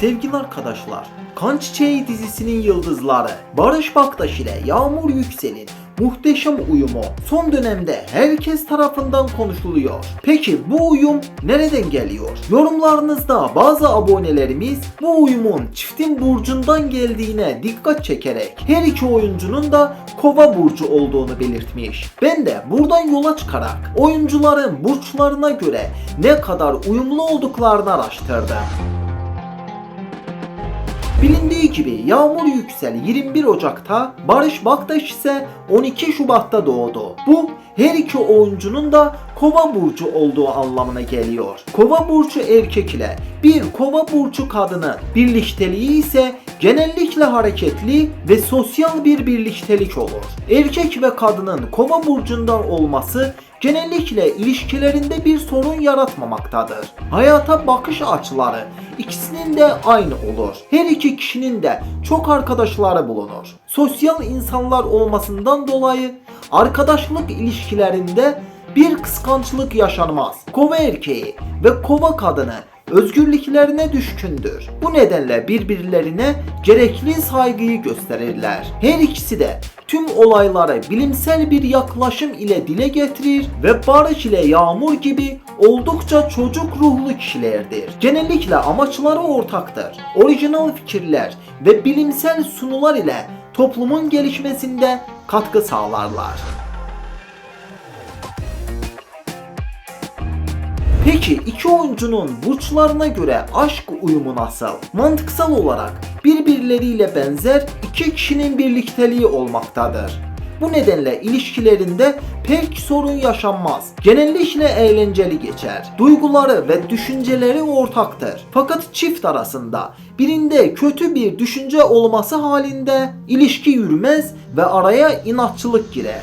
Sevgili arkadaşlar, Kan Çiçeği dizisinin yıldızları Barış Baktaş ile Yağmur Yüksel'in muhteşem uyumu son dönemde herkes tarafından konuşuluyor. Peki bu uyum nereden geliyor? Yorumlarınızda bazı abonelerimiz bu uyumun çiftin burcundan geldiğine dikkat çekerek her iki oyuncunun da kova burcu olduğunu belirtmiş. Ben de buradan yola çıkarak oyuncuların burçlarına göre ne kadar uyumlu olduklarını araştırdım. Bilindiği gibi Yağmur Yüksel 21 Ocak'ta, Barış Baktaş ise 12 Şubat'ta doğdu. Bu her iki oyuncunun da Kova burcu olduğu anlamına geliyor. Kova burcu erkek ile bir Kova burcu kadını birlikteliği ise genellikle hareketli ve sosyal bir birliktelik olur. Erkek ve kadının Kova burcundan olması genellikle ilişkilerinde bir sorun yaratmamaktadır. Hayata bakış açıları ikisinin de aynı olur. Her iki kişinin de çok arkadaşları bulunur. Sosyal insanlar olmasından dolayı arkadaşlık ilişkilerinde bir kıskançlık yaşanmaz. Kova erkeği ve kova kadını özgürlüklerine düşkündür. Bu nedenle birbirlerine gerekli saygıyı gösterirler. Her ikisi de tüm olayları bilimsel bir yaklaşım ile dile getirir ve Barış ile Yağmur gibi oldukça çocuk ruhlu kişilerdir. Genellikle amaçları ortaktır. Orijinal fikirler ve bilimsel sunular ile toplumun gelişmesinde katkı sağlarlar. Peki iki oyuncunun burçlarına göre aşk uyumu nasıl? Mantıksal olarak birbirleriyle benzer iki kişinin birlikteliği olmaktadır. Bu nedenle ilişkilerinde pek sorun yaşanmaz. Genellikle eğlenceli geçer. Duyguları ve düşünceleri ortaktır. Fakat çift arasında birinde kötü bir düşünce olması halinde ilişki yürümez ve araya inatçılık girer.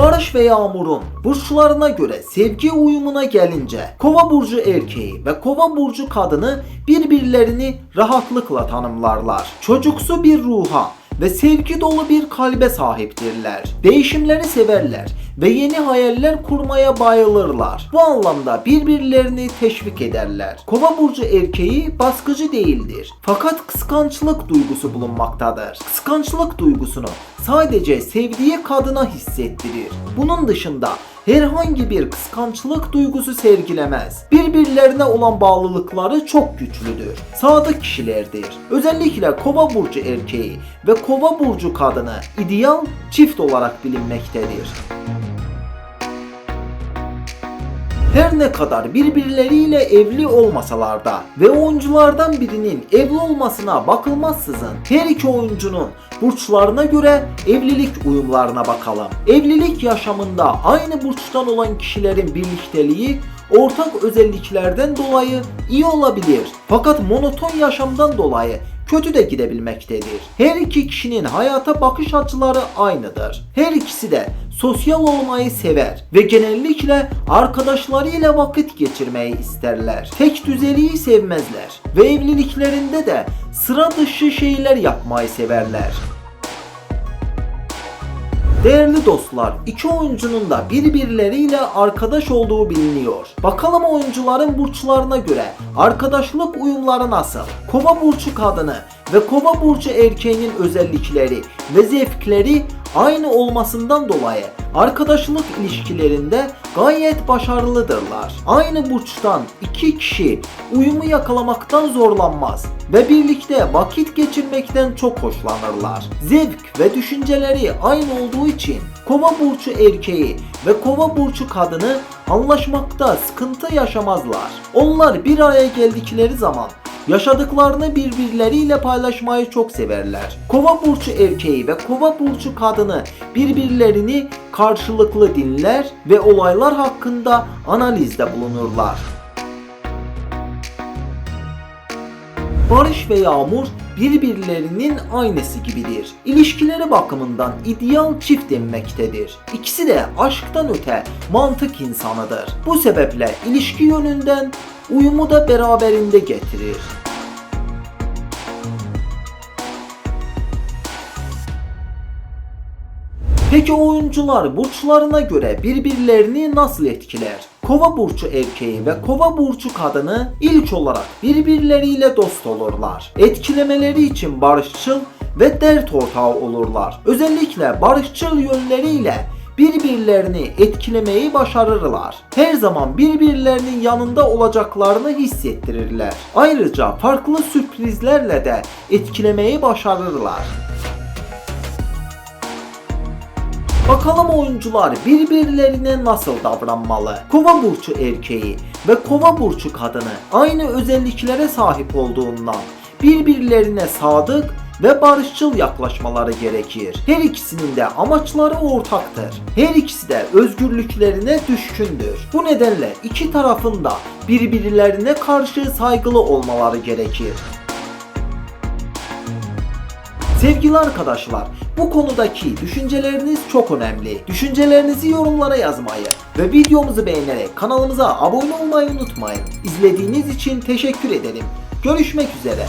Barış ve Yağmur'un burçlarına göre sevgi uyumuna gelince Kova burcu erkeği ve Kova burcu kadını birbirlerini rahatlıkla tanımlarlar. Çocuksu bir ruha ve sevgi dolu bir kalbe sahiptirler. Değişimleri severler ve yeni hayaller kurmaya bayılırlar. Bu anlamda birbirlerini teşvik ederler. Kova burcu erkeği baskıcı değildir. Fakat kıskançlık duygusu bulunmaktadır. Kıskançlık duygusunu sadece sevdiği kadına hissettirir. Bunun dışında herhangi bir kıskançlık duygusu sergilemez. Birbirlerine olan bağlılıkları çok güçlüdür. Sadık kişilerdir. Özellikle Kova burcu erkeği ve Kova burcu kadını ideal çift olarak bilinmektedir. Her ne kadar birbirleriyle evli olmasalar da ve oyunculardan birinin evli olmasına bakılmazsızın her iki oyuncunun burçlarına göre evlilik uyumlarına bakalım. Evlilik yaşamında aynı burçtan olan kişilerin birlikteliği ortak özelliklerden dolayı iyi olabilir. Fakat monoton yaşamdan dolayı kötü de gidebilmektedir. Her iki kişinin hayata bakış açıları aynıdır. Her ikisi de sosyal olmayı sever ve genellikle arkadaşlarıyla vakit geçirmeyi isterler. Tek düzeliği sevmezler ve evliliklerinde de sıra dışı şeyler yapmayı severler. Değerli dostlar, iki oyuncunun da birbirleriyle arkadaş olduğu biliniyor. Bakalım oyuncuların burçlarına göre arkadaşlık uyumları nasıl? Kova burcu kadını ve Kova burcu erkeğinin özellikleri ve zevkleri aynı olmasından dolayı arkadaşlık ilişkilerinde gayet başarılıdırlar. Aynı burçtan iki kişi uyumu yakalamaktan zorlanmaz ve birlikte vakit geçirmekten çok hoşlanırlar. Zevk ve düşünceleri aynı olduğu için Kova burcu erkeği ve Kova burcu kadını anlaşmakta sıkıntı yaşamazlar. Onlar bir araya geldikleri zaman Yaşadıklarını birbirleriyle paylaşmayı çok severler. Kova burcu erkeği ve kova burcu kadını birbirlerini karşılıklı dinler ve olaylar hakkında analizde bulunurlar. Barış ve Yağmur birbirlerinin aynısı gibidir. İlişkileri bakımından ideal çift denmektedir. İkisi de aşktan öte mantık insanıdır. Bu sebeple ilişki yönünden uyumu da beraberinde getirir. Peki oyuncular burçlarına göre birbirlerini nasıl etkiler? Kova burcu erkeği ve Kova burcu kadını ilk olarak birbirleriyle dost olurlar. Etkilemeleri için barışçıl ve dert ortağı olurlar. Özellikle barışçıl yönleriyle birbirlerini etkilemeyi başarırlar. Her zaman birbirlerinin yanında olacaklarını hissettirirler. Ayrıca farklı sürprizlerle de etkilemeyi başarırlar. Bakalım oyuncular birbirlerine nasıl davranmalı? Kova burcu erkeği ve kova burcu kadını aynı özelliklere sahip olduğundan birbirlerine sadık ve barışçıl yaklaşmaları gerekir. Her ikisinin de amaçları ortaktır. Her ikisi de özgürlüklerine düşkündür. Bu nedenle iki tarafın da birbirlerine karşı saygılı olmaları gerekir. Sevgili arkadaşlar, bu konudaki düşünceleriniz çok önemli. Düşüncelerinizi yorumlara yazmayı ve videomuzu beğenerek kanalımıza abone olmayı unutmayın. İzlediğiniz için teşekkür ederim. Görüşmek üzere.